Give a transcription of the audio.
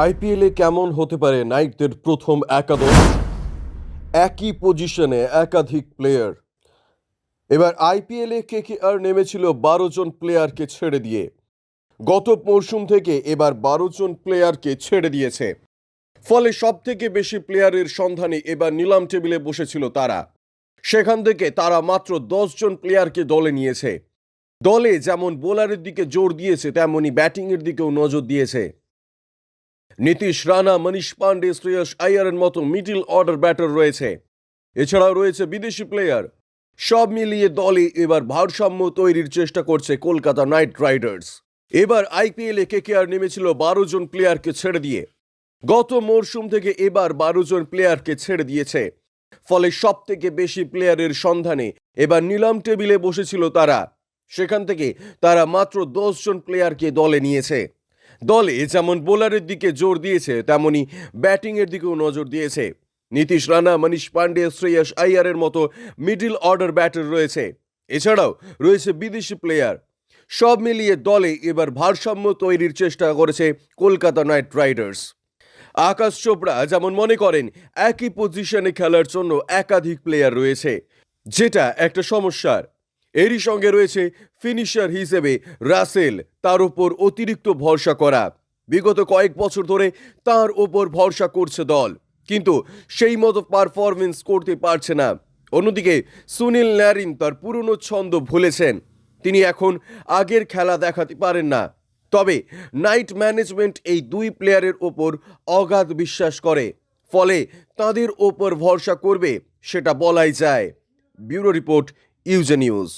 আইপিএলে কেমন হতে পারে নাইটদের প্রথম একাদশ? একই পজিশনে একাধিক প্লেয়ার। এবার আইপিএলে কে কে আর নেমেছিল বারো জন প্লেয়ারকে ছেড়ে দিয়ে? গত মরশুম থেকে এবার বারো জন প্লেয়ারকে ছেড়ে দিয়েছে। ফলে সব থেকে বেশি প্লেয়ারের সন্ধানে এবার নিলাম টেবিলে বসেছিল তারা। সেখান থেকে তারা মাত্র জন প্লেয়ারকে দলে নিয়েছে। দলে যেমন বোলারের দিকে জোর দিয়েছে, তেমনি ব্যাটিংয়ের দিকেও নজর দিয়েছে। নীতিশ রানা, মনীষ পান্ডে, শ্রেয়স আয়ারের মতো মিডল অর্ডার ব্যাটার রয়েছে। এছাড়াও রয়েছে বিদেশি প্লেয়ার। সব মিলিয়ে দলে এবার ভারসাম্য তৈরির চেষ্টা করছে কলকাতা নাইট রাইডার্স। এবার আইপিএলে কেকেআর নেমেছিল বারো জন প্লেয়ারকে ছেড়ে দিয়ে। গত মরশুম থেকে এবার বারো জন প্লেয়ারকে ছেড়ে দিয়েছে। ফলে সব থেকে বেশি প্লেয়ারের সন্ধানে এবার নিলাম টেবিলে বসেছিল তারা। সেখান থেকে তারা মাত্র দশ জন প্লেয়ারকে দলে নিয়েছে। দলে যেমন বোলারের দিকে জোর দিয়েছে, তেমনি ব্যাটিংয়ের দিকেও নজর দিয়েছে। নীতিশ রানা, মনীষ পান্ডে, শ্রেয়স আইয়ারের মতো মিডিল অর্ডার ব্যাটার রয়েছে। এছাড়াও রয়েছে বিদেশি প্লেয়ার। সব মিলিয়ে দলে এবার ভারসাম্য তৈরির চেষ্টা করেছে কলকাতা নাইট রাইডার্স। আকাশ চোপড়া যেমন মনে করেন, একই পজিশনে খেলার জন্য একাধিক প্লেয়ার রয়েছে, যেটা একটা সমস্যার। এরই সঙ্গে রয়েছে ফিনিশার হিসেবে রাসেল, তার উপর অতিরিক্ত ভরসা করা। বিগত কয়েক বছর ধরে তার ওপর ভরসা করছে দল, কিন্তু সেই মতো পারফরমেন্স করতে পারছে না। অন্যদিকে সুনীল ন্যারিন তার পুরনো ছন্দ ভুলেছেন। তিনি এখন আগের খেলা দেখাতে পারেন না। তবে নাইট ম্যানেজমেন্ট এই দুই প্লেয়ারের ওপর অগাধ বিশ্বাস করে, ফলে তাদের ওপর ভরসা করবে সেটা বলাই যায়। Bureau report ইউজে news